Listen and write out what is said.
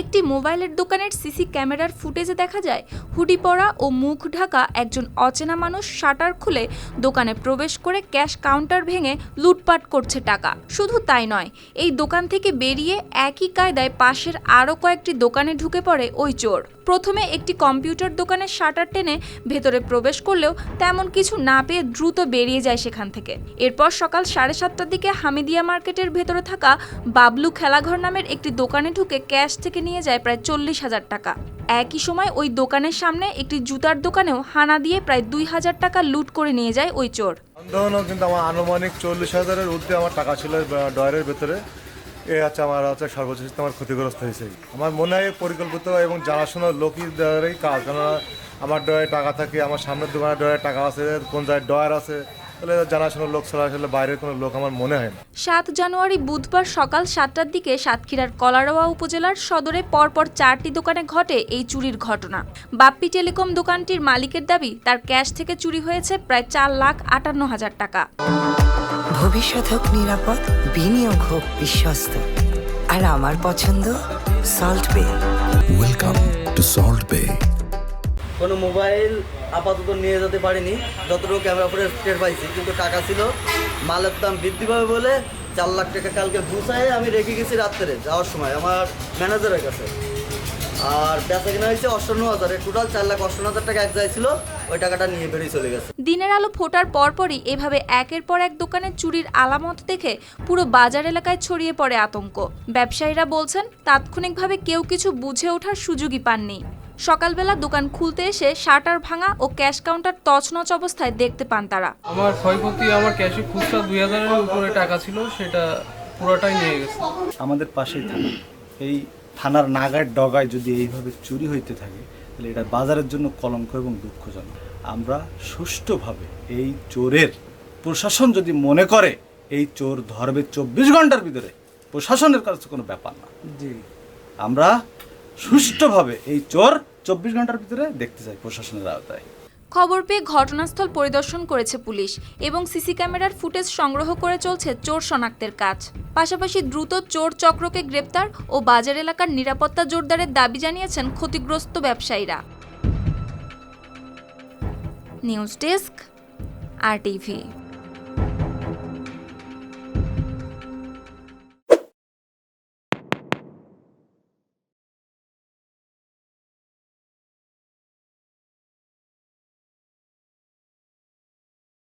একটি মোবাইলের দোকানের সিসি ক্যামেরার ফুটেজে দেখা যায় হুডি পরা ও মুখ ঢাকা একজন অচেনা মানুষ শাটার খুলে দোকানে প্রবেশ করে ক্যাশ কাউন্টার ভেঙে লুটপাট করছে টাকা। শুধু তাই নয়, এই দোকান থেকে বেরিয়ে একই কায়দায় পাশের আরও কয়েকটি দোকানে ঢুকে পড়ে ওই চোর। প্রথমে একটি কম্পিউটার দোকানের শাটার টেনে ভেতরে প্রবেশ করলেও তেমন কিছু না পেয়ে দ্রুত বেরিয়ে যায় সেখান থেকে। এরপর সকাল সাড়ে সাতটার দিকে হামিদিয়া মার্কেটের ভেতরে থাকা বাবলু খেলাঘর নামের একটি দোকানে ঢুকে ক্যাশ থেকে নিয়ে যায় প্রায় চল্লিশ হাজার টাকা। একই সময় ওই দোকানের সামনে একটি জুতার দোকানেও হানা দিয়ে প্রায় দুই হাজার টাকা লুট করে নিয়ে যায় ওই চোর। কিন্তু আমার আনুমানিক চল্লিশ হাজারের ঊর্ধ্বে আমার টাকা ছিল ডয়ারের ভেতরে। এ হচ্ছে আমার হচ্ছে সর্বশেষ আমার ক্ষতিগ্রস্ত হয়েছে। আমার মনে হয় পরিকল্পিত এবং জানাশোনা লোকই দ্বারাই কাজ। কেননা আমার ডয়ে টাকা থাকে, আমার সামনের দোকানে ডয়ে টাকা আছে, কোন জায়গায় ডয়ার আছে তাহলে জানাশোনা লোক ছাড়া আসলে বাইরের কোনো লোক আমার মনে হয় না। সাত জানুয়ারি বুধবার সকাল সাতটার দিকে সাতক্ষীরার কলারোয়া উপজেলার সদরে পরপর চারটি দোকানে ঘটে এই চুরির ঘটনা। বাপ্পি টেলিকম দোকানটির মালিকের দাবি তার ক্যাশ থেকে চুরি হয়েছে প্রায় চার লাখ আটান্ন হাজার টাকা। ভবিষ্যৎ হোক নিরাপদ বিনিয়োগ হোক বিশ্বস্ত। আর আমার পছন্দ সল্ট বে Welcome to Salt Bay. কোনো মোবাইল আপাতত নিয়ে যেতে পারিনি। যতটুকু ক্যামেরা ফুটেজ টের পাইছি, কিন্তু টাকা ছিল। মালের দাম বৃদ্ধি পাবে বলে চার লাখ টাকা কালকে গুছায় আমি রেখে গেছি রাত্রে যাওয়ার সময়, আমার ম্যানেজারের কাছে। আর বেচা কিনা হয়েছে অষ্টান্ন হাজারে। টোটাল চার লাখ অষ্টান্ন হাজার টাকা এক যায় ছিল ওই টাকাটা নিয়ে বেরিয়ে চলে গেছে। দিনের আলো ফোটার পরপরই এভাবে একের পর এক দোকানে চুরির আলামত দেখে পুরো বাজার এলাকায় ছড়িয়ে পড়ে আতঙ্ক। ব্যবসায়ীরা বলছেন, তাৎক্ষণিকভাবে কেউ কিছু বুঝে ওঠার সুযোগই পাননি। সকালবেলা দোকান খুলতে এসে শাটার ভাঙা ও ক্যাশ কাউন্টার তছনছ অবস্থায় দেখতে পান তারা। আমার ক্ষয়ক্ষতি আমার ক্যাশে খুচরা দুই হাজারের উপরে টাকা ছিল সেটা পুরোটাই নিয়ে গেছে। আমাদের পাশেই থানা। এই থানার নাগার ডগায় যদি এইভাবে চুরি হইতে থাকে তাহলে এটা বাজারের জন্য কলঙ্ক এবং দুঃখজনক। আমরা সুষ্ঠুভাবে এই চোরের প্রশাসন যদি মনে করে এই চোর ধরবে চব্বিশ ঘণ্টার ভিতরে প্রশাসনের কাছে কোনো ব্যাপার না। জি। আমরা সুষ্ঠুভাবে এই চোর চব্বিশ ঘণ্টার ভিতরে দেখতে চাই প্রশাসনের আওতায়। খবর পেয়ে ঘটনাস্থল পরিদর্শন করেছে পুলিশ এবং সিসি ক্যামেরার ফুটেজ সংগ্রহ করে চলছে চোর শনাক্তের কাজ। পাশাপাশি দ্রুত চোর চক্রকে গ্রেপ্তার ও বাজার এলাকার নিরাপত্তা জোরদারের দাবি জানিয়েছেন ক্ষতিগ্রস্ত ব্যবসায়ীরা। News desk, R TV.